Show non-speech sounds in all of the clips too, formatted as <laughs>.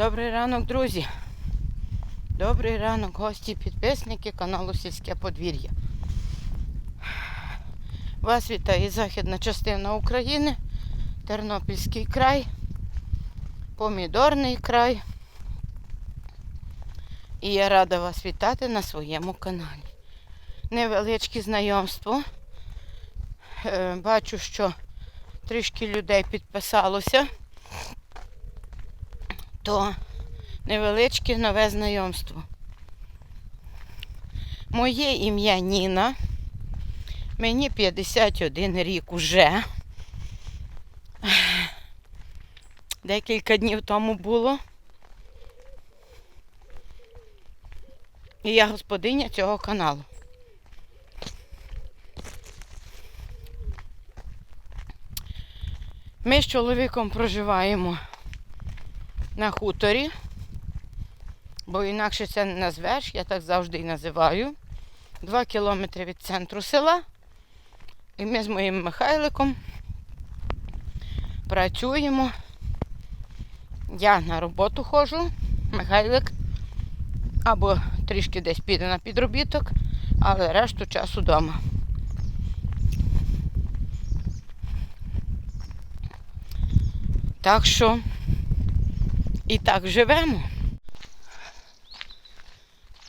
Добрий ранок, друзі. Добрий ранок, гості, підписники каналу Сільське подвір'я. Вас вітає західна частина України, Тернопільський край, Помідорний край. І я рада вас вітати на своєму каналі. Невеличке знайомство. Е, Бачу, що трішки людей підписалося то невеличке нове знайомство. Моє ім'я Ніна. Мені 51 рік уже. Декілька днів тому було. І я господиня цього каналу. Ми з чоловіком проживаємо на хуторі, бо інакше це не назвеш, я так завжди і називаю. Два кілометри від центру села. І ми з моїм Михайликом працюємо. Я на роботу ходжу, Михайлик або трішки десь піде на підробіток, але решту часу вдома. Так що і так живемо.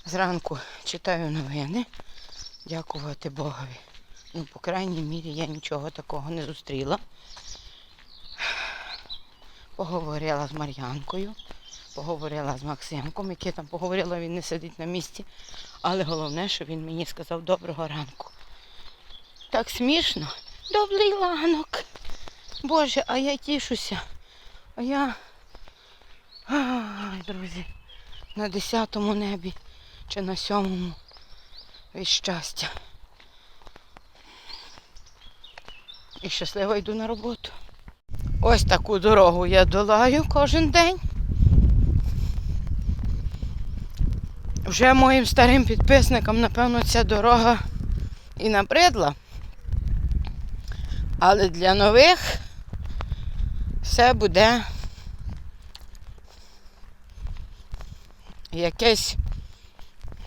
Зранку читаю новини. Дякувати Богові. Ну, по крайній мірі, я нічого такого не зустріла. Поговорила з Мар'янкою, поговорила з Максимком, який там поговорила, він не сидить на місці. Але головне, що він мені сказав доброго ранку. Так смішно. Добрий ранок. Боже, а я тішуся. А я Ай, друзі, на десятому небі чи на сьомому від щастя. І щасливо йду на роботу. Ось таку дорогу я долаю кожен день. Вже моїм старим підписникам, напевно, ця дорога і набридла. Але для нових все буде якесь,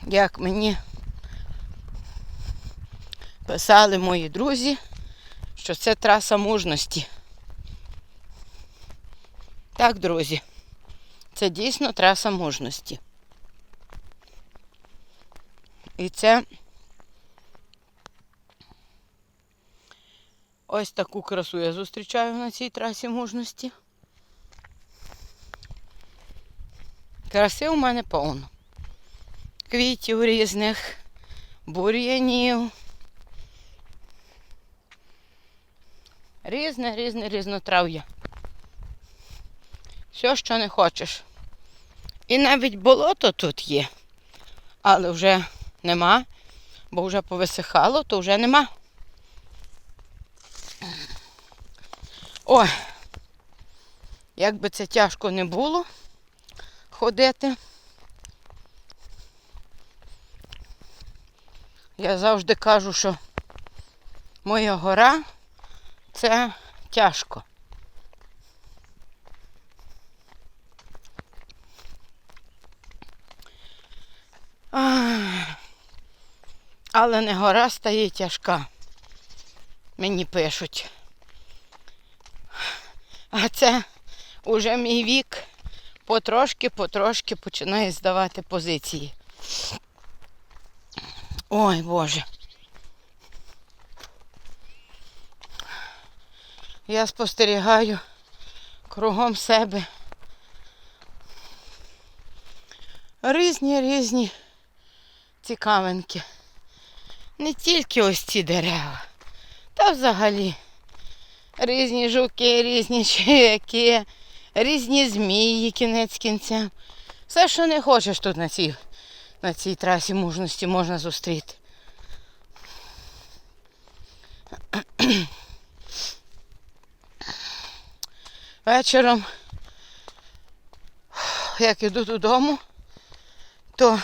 як мені писали мої друзі, що це траса мужності. Так, друзі, це дійсно траса мужності. І це ось таку красу я зустрічаю на цій трасі мужності. Краси у мене повно. Квітів різних, бур'янів. Різне, різне, різнотрав'я. Все, що не хочеш. І навіть болото тут є, але вже нема, бо вже повисихало, то вже нема. Ой, як би це тяжко не було ходити. Я завжди кажу, що моя гора це тяжко. Але не гора стає тяжка. Мені пишуть. А це уже мій вік потрошки-потрошки починає здавати позиції. Ой, Боже. Я спостерігаю кругом себе різні різні цікавинки. Не тільки ось ці дерева, та взагалі різні жуки, різні <laughs> чияки, різні змії, кінець кінцем. Все, що не хочеш тут на цій, на цій трасі мужності можна зустріти. Вечором, як іду додому, то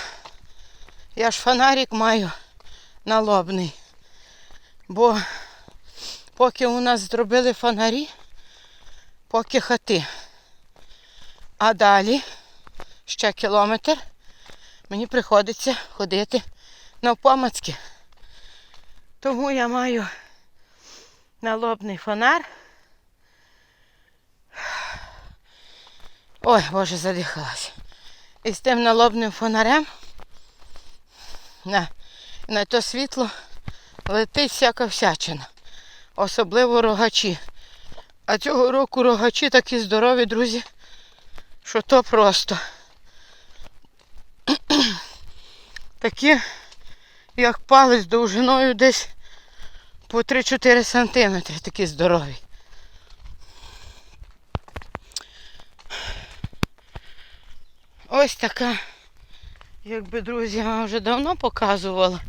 я ж фонарик маю налобний. Бо поки у нас зробили фонарі, поки хати. А далі ще кілометр, мені приходиться ходити навпомацьки. Тому я маю налобний фонар. Ой, боже, задихалася. І з тим налобним фонарем на, на то світло летить всяка всячина. Особливо рогачі. А цього року рогачі такі здорові, друзі, що то просто. Такі, як палець довжиною десь по 3-4 сантиметри, такі здорові. Ось така, якби друзі, я вам вже давно показувала.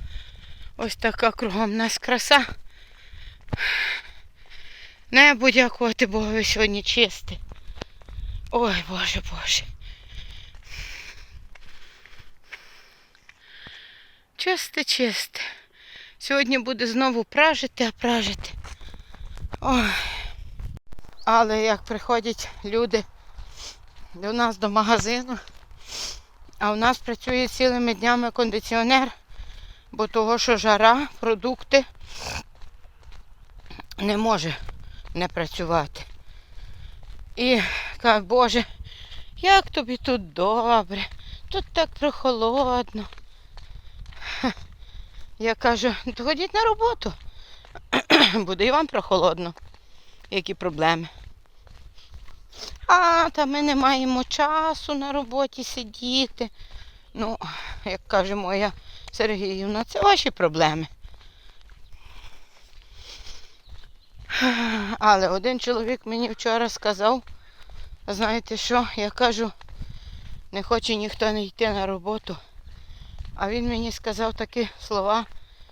Ось така кругом нас краса. Небо, дякувати Богу, сьогодні чисте. Ой, Боже, Боже. Чисте, чисте. Сьогодні буде знову пражити, а пражити. Ой. Але як приходять люди до нас до магазину, а у нас працює цілими днями кондиціонер, бо того, що жара, продукти не може не працювати. І як, Боже, як тобі тут добре, тут так прохолодно. Я кажу, то ходіть на роботу. <clears throat> Буде і вам прохолодно. Які проблеми. А, та ми не маємо часу на роботі сидіти. Ну, як каже моя Сергіївна, це ваші проблеми. Але один чоловік мені вчора сказав, знаєте що, я кажу, не хоче ніхто не йти на роботу. А він мені сказав такі слова,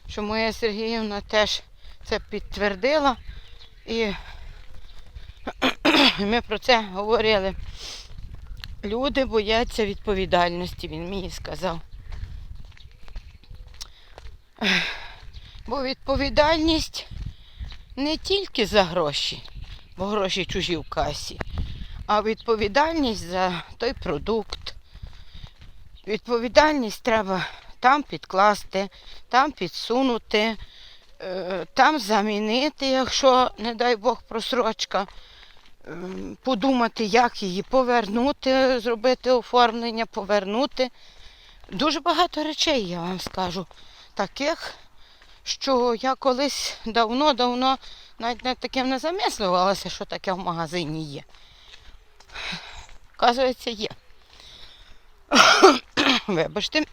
що моя Сергіївна теж це підтвердила. І <clears throat> ми про це говорили. Люди бояться відповідальності, він мені сказав. Бо відповідальність не тільки за гроші, бо гроші чужі в касі, а відповідальність за той продукт. Відповідальність треба там підкласти, там підсунути, е, там замінити, якщо, не дай Бог, просрочка. Ем, Подумати, як її повернути, зробити оформлення, повернути. Дуже багато речей, я вам скажу, таких, що я колись давно-давно навіть над таким не замислювалася, що таке в магазині є. Оказується, є. <coughs> Вибачте.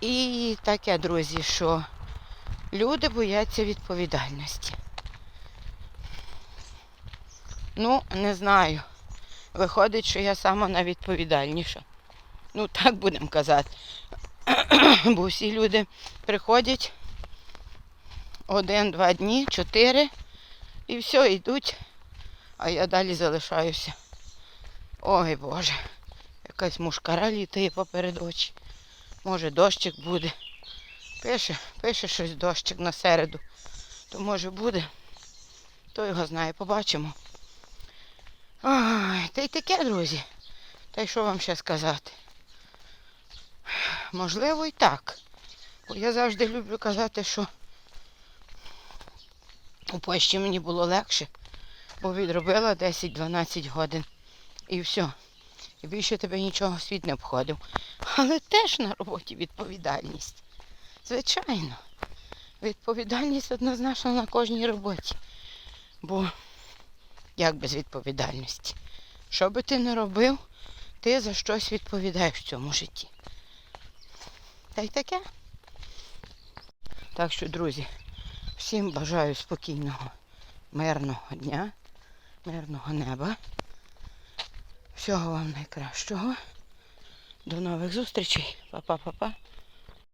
І таке, друзі, що люди бояться відповідальності. Ну, не знаю. Виходить, що я сама найвідповідальніша. Ну, так будемо казати. <coughs> Бо всі люди приходять один-два дні, чотири, і все, йдуть, а я далі залишаюся. Ой Боже, якась мушкара літає поперед очі. Може дощик буде. Пише, пише щось дощик на середу. То може буде. То його знає, побачимо. Ой, та й таке, друзі. Та й що вам ще сказати? Можливо, і так. Бо я завжди люблю казати, що у Польщі мені було легше, бо відробила 10-12 годин. І все. І більше тебе нічого світ не обходив. Але теж на роботі відповідальність. Звичайно. Відповідальність однозначно на кожній роботі. Бо як без відповідальності? Що би ти не робив, ти за щось відповідаєш в цьому житті. Та й таке. Так що, друзі, всім бажаю спокійного, мирного дня, мирного неба. Всього вам найкращого. До нових зустрічей. Па-па-па-па.